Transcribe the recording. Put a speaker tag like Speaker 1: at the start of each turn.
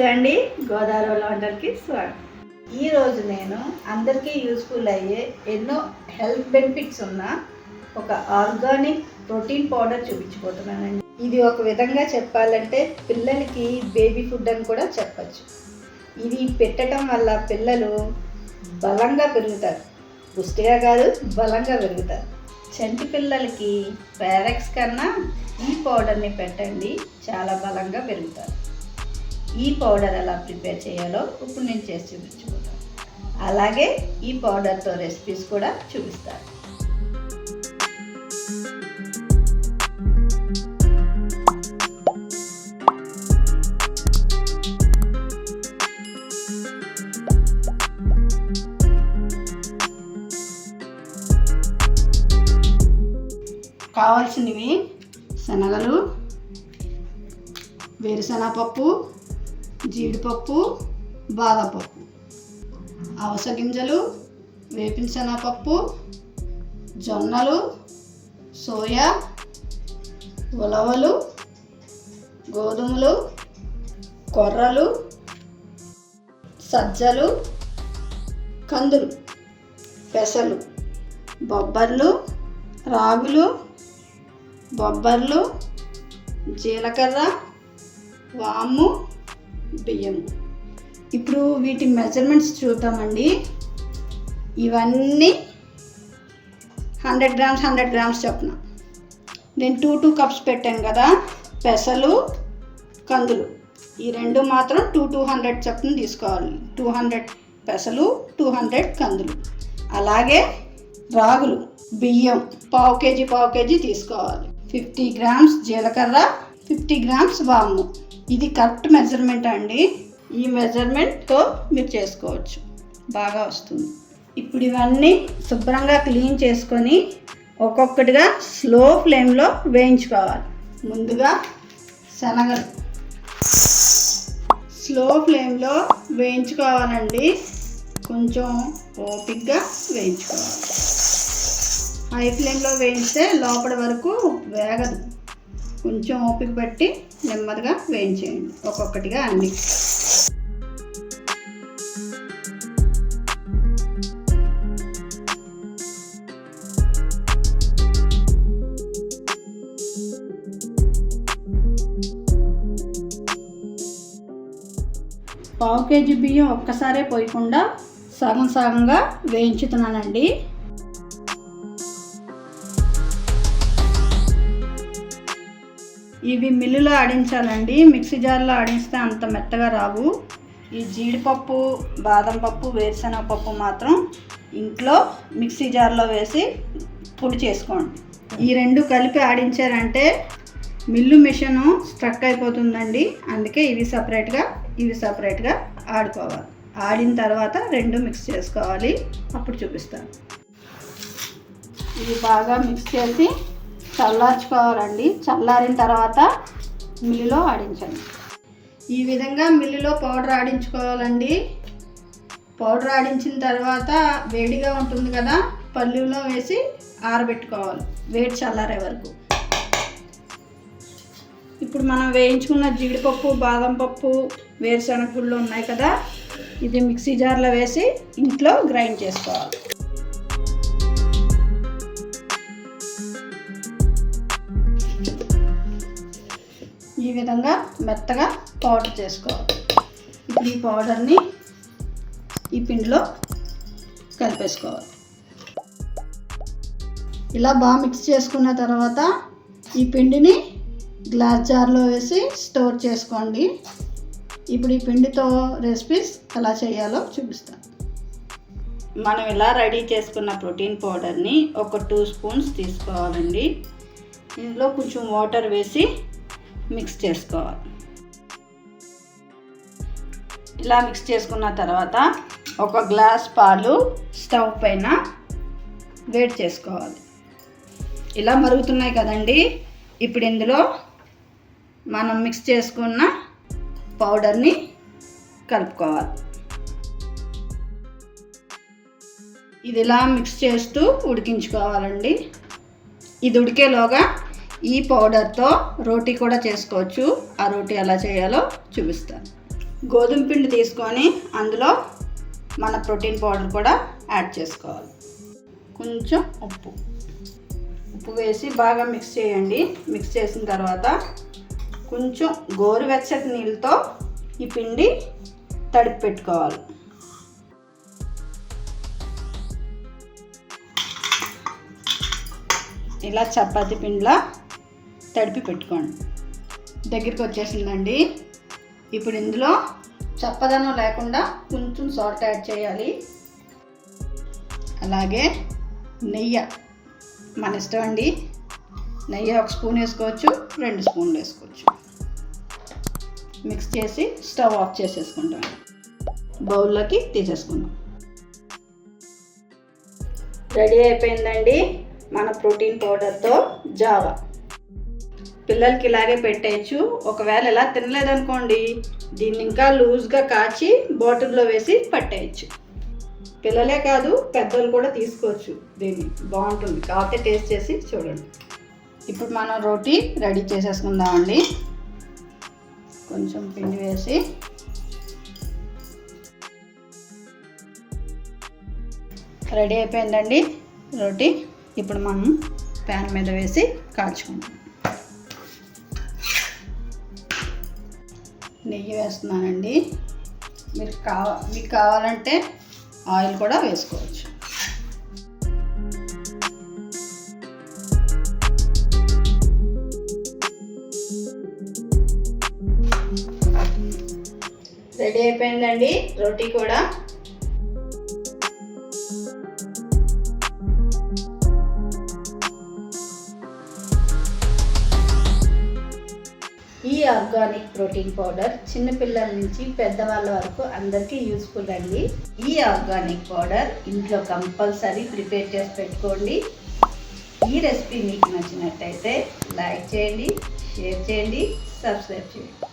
Speaker 1: నమస్తే అండి. గోదావరి వంటలకి స్వాగతం. ఈరోజు నేను అందరికీ యూస్ఫుల్ అయ్యే ఎన్నో హెల్త్ బెనిఫిట్స్ ఉన్న ఒక ఆర్గానిక్ ప్రోటీన్ పౌడర్ చూపించబోతున్నానండి. ఇది ఒక విధంగా చెప్పాలంటే పిల్లలకి బేబీ ఫుడ్ అని కూడా చెప్పచ్చు. ఇది పెట్టడం వల్ల పిల్లలు బలంగా పెరుగుతారు. పుష్టిగా కాదు బలంగా పెరుగుతారు. చంటి పిల్లలకి పేరెక్స్ కన్నా ఈ పౌడర్ని పెట్టండి చాలా బలంగా పెరుగుతారు. ఈ పౌడర్ ఎలా ప్రిపేర్ చేయాలో ఇప్పుడు నేను చేసి చూపించుకుంటాను. అలాగే ఈ పౌడర్తో రెసిపీస్ కూడా చూపిస్తాను. కావాల్సినవి శనగలు వేరుశనగపప్పు జీడిపప్పు బాదం పప్పు అవస గింజలు వేపిన శనగపప్పు జొన్నలు సోయా ఉలవలు గోధుమలు కొర్రలు సజ్జలు కందులు పెసలు బొబ్బర్లు రాగులు బొబ్బర్లు జీలకర్ర వాము బియ్యం. ఇప్పుడు వీటి మెజర్మెంట్స్ చూద్దామండి. ఇవన్నీ హండ్రెడ్ గ్రామ్స్ హండ్రెడ్ గ్రామ్స్ చొప్పున నేను టూ టూ కప్స్ పెట్టాను కదా పెసలు కందులు. ఈ రెండు మాత్రం టూ టూ హండ్రెడ్ చొప్పున తీసుకోవాలి. టూ హండ్రెడ్ పెసలు టూ హండ్రెడ్ కందులు. అలాగే రాగులు బియ్యం పావు కేజీ పావు కేజీ తీసుకోవాలి. ఫిఫ్టీ గ్రామ్స్ జీలకర్ర ఫిఫ్టీ గ్రామ్స్ వాము. ఇది కరెక్ట్ మెజర్మెంట్ అండి. ఈ మెజర్మెంట్తో మీరు చేసుకోవచ్చు. బాగా వస్తుంది. ఇప్పుడు ఇవన్నీ శుభ్రంగా క్లీన్ చేసుకొని ఒక్కొక్కటిగా స్లో ఫ్లేమ్లో వేయించుకోవాలి. ముందుగా శనగలు. స్లో ఫ్లేమ్లో వేయించుకోవాలండి. కొంచెం ఓపిక్గా వేయించుకోవాలి. హై ఫ్లేమ్లో వేయిస్తే లోపల వరకు వేగదు. కొంచెం ఓపిక పెట్టి నెమ్మదిగా వేయించేయండి. ఒక్కొక్కటిగా అన్ని. పావు కేజీ బియ్యం ఒక్కసారే పోయకుండా సగం సగంగా వేయించుతున్నానండి. ఇవి మిల్లులో ఆడించాలండి. మిక్సీ జార్లో ఆడిస్తే అంత మెత్తగా రావు. ఈ జీడిపప్పు బాదం పప్పు వేరుశనగ పప్పు మాత్రం ఇంట్లో మిక్సీ జార్లో వేసి పొడి చేసుకోండి. ఈ రెండు కలిపి ఆడించారంటే మిల్లు మిషన్ స్ట్రక్ అయిపోతుందండి. అందుకే ఇవి సపరేట్గా ఇవి సపరేట్గా ఆడుకోవాలి. ఆడిన తర్వాత రెండు మిక్స్ చేసుకోవాలి. అప్పుడు చూపిస్తాను. ఇవి బాగా మిక్స్ చేసి చల్లార్చుకోవాలండి. చల్లారిన తర్వాత మిల్లులో ఆడించండి. ఈ విధంగా మిల్లులో పౌడర్ ఆడించుకోవాలండి. పౌడర్ ఆడించిన తర్వాత వేడిగా ఉంటుంది కదా పల్లెలో వేసి ఆరబెట్టుకోవాలి. వేడి చల్లారే వరకు. ఇప్పుడు మనం వేయించుకున్న జీడిపప్పు బాదం పప్పు వేరుశనగ గుళ్ళు ఉన్నాయి కదా ఇది మిక్సీ జార్లో వేసి ఇంట్లో గ్రైండ్ చేసుకోవాలి. విధంగా మెత్తగా పౌడర్ చేసుకోవాలి. ఇప్పుడు ఈ పౌడర్ని ఈ పిండిలో కలిపేసుకోవాలి. ఇలా బాగా మిక్స్ చేసుకున్న తర్వాత ఈ పిండిని గ్లాస్ జార్లో వేసి స్టోర్ చేసుకోండి. ఇప్పుడు ఈ పిండితో రెసిపీస్ ఎలా చేయాలో చూపిస్తాను. మనం ఇలా రెడీ చేసుకున్న ప్రోటీన్ పౌడర్ని ఒక టూ స్పూన్స్ తీసుకోవాలండి. ఇందులో కొంచెం వాటర్ వేసి మిక్స్ చేసుకోవాలి. ఇలా మిక్స్ చేసుకున్న తర్వాత ఒక గ్లాస్ పాలు స్టవ్ పైన వేడి చేసుకోవాలి. ఇలా మరుగుతున్నాయి కదండి. ఇప్పుడు ఇందులో మనం మిక్స్ చేసుకున్న పౌడర్ని కలుపుకోవాలి. ఇది ఇలా మిక్స్ చేస్తూ ఉడికించుకోవాలండి. ఇది ఉడికేలోగా ఈ పౌడర్తో రోటీ కూడా చేసుకోవచ్చు. ఆ రోటీ ఎలా చేయాలో చూపిస్తాను. గోధుమ పిండి తీసుకొని అందులో మన ప్రోటీన్ పౌడర్ కూడా యాడ్ చేసుకోవాలి. కొంచెం ఉప్పు. ఉప్పు వేసి బాగా మిక్స్ చేయండి. మిక్స్ చేసిన తర్వాత కొంచెం గోరువెచ్చటి నీళ్ళతో ఈ పిండి తడిపి పెట్టుకోవాలి. ఇలా చపాతి పిండిలా తడిపి పెట్టుకోండి. దగ్గరికి వచ్చేసిందండి. ఇప్పుడు ఇందులో చప్పదనం లేకుండా కొంచెం సాల్ట్ యాడ్ చేయాలి. అలాగే నెయ్యి. మన ఇష్టం అండి. నెయ్యి ఒక స్పూన్ వేసుకోవచ్చు రెండు స్పూన్లు వేసుకోవచ్చు. మిక్స్ చేసి స్టవ్ ఆఫ్ చేసేసుకుంటాం. బౌల్లోకి తీసేసుకుందాం. రెడీ అయిపోయిందండి మన ప్రోటీన్ పౌడర్తో జావా. పిల్లలకి ఇలాగే పెట్టేయచ్చు. ఒకవేళ ఇలా తినలేదనుకోండి దీన్ని ఇంకా లూజ్గా కాచి బాటిల్లో వేసి పట్టేయచ్చు. పిల్లలే కాదు పెద్దలు కూడా తీసుకోవచ్చు. దీన్ని బాగుంటుంది. కాకపోతే టేస్ట్ చేసి చూడండి. ఇప్పుడు మనం రోటీ రెడీ చేసేసుకుందామండి. కొంచెం పిండి వేసి. రెడీ అయిపోయిందండి రోటీ. ఇప్పుడు మనం ప్యాన్ మీద వేసి కాల్చుకుంటాం నెయ్యి వేస్తున్నానండి. మీరు కావ మీకు కావాలంటే ఆయిల్ కూడా వేసుకోవచ్చు. రెడీ అయిపోయిందండి రోటీ కూడా. ఈ ఆర్గానిక్ ప్రోటీన్ పౌడర్ చిన్నపిల్లల నుంచి పెద్దవాళ్ళ వరకు అందరికీ యూస్ఫుల్ అండి. ఈ ఆర్గానిక్ పౌడర్ ఇంట్లో కంపల్సరీ ప్రిపేర్ చేసి పెట్టుకోండి. ఈ రెసిపీ మీకు నచ్చినట్టయితే లైక్ చేయండి షేర్ చేయండి సబ్స్క్రైబ్ చేయండి.